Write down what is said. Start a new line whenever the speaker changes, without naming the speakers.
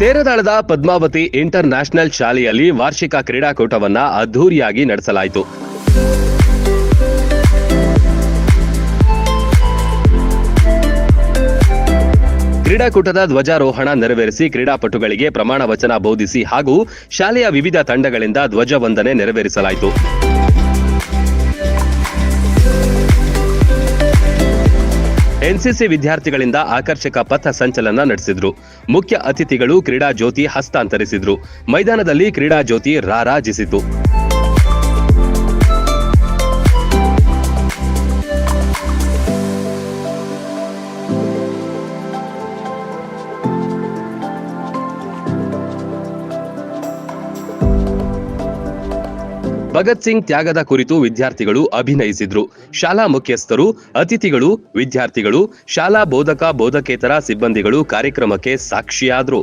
ತೇರದಾಳದ Padmavati inter national ಶಾಲೆಯಲ್ಲಿ ವಾರ್ಷಿಕ ಕ್ರೀಡಾಕೂಟವನ್ನ ಅದ್ದೂರಿಯಾಗಿ ನಡೆಸಲಾಯಿತು. ಕ್ರೀಡಾಕೂಟದ ಧ್ವಜಾರೋಹಣ ನೆರವೇರಿಸಿ ಕ್ರೀಡಾಪಟುಗಳಿಗೆ ಪ್ರಮಾಣ ವಚನ ಬೋಧಿಸಿ ಹಾಗೂ ಶಾಲೆಯ ವಿವಿಧ ತಂಡಗಳಿಂದ ಧ್ವಜವಂದನೆ ನೆರವೇರಿಸಲಾಯಿತು. ಎನ್ಸಿಸಿ ವಿದ್ಯಾರ್ಥಿಗಳಿಂದ ಆಕರ್ಷಕ ಪಥ ಸಂಚಲನ ನಡೆಸಿದ್ರು. ಮುಖ್ಯ ಅತಿಥಿಗಳು ಕ್ರೀಡಾ ಜ್ಯೋತಿ ಹಸ್ತಾಂತರಿಸಿದ್ರು. ಮೈದಾನದಲ್ಲಿ ಕ್ರೀಡಾ ಜ್ಯೋತಿ ರಾರಾಜಿಸಿತು. ಭಗತ್ ಸಿಂಗ್ ತ್ಯಾಗದ ಕುರಿತು ವಿದ್ಯಾರ್ಥಿಗಳು ಅಭಿನಯಿಸಿದ್ರು. ಶಾಲಾ ಮುಖ್ಯಸ್ಥರು, ಅತಿಥಿಗಳು, ವಿದ್ಯಾರ್ಥಿಗಳು, ಶಾಲಾ ಬೋಧಕ, ಬೋಧಕೇತರ ಸಿಬ್ಬಂದಿಗಳು ಕಾರ್ಯಕ್ರಮಕ್ಕೆ ಸಾಕ್ಷಿಯಾದ್ರು.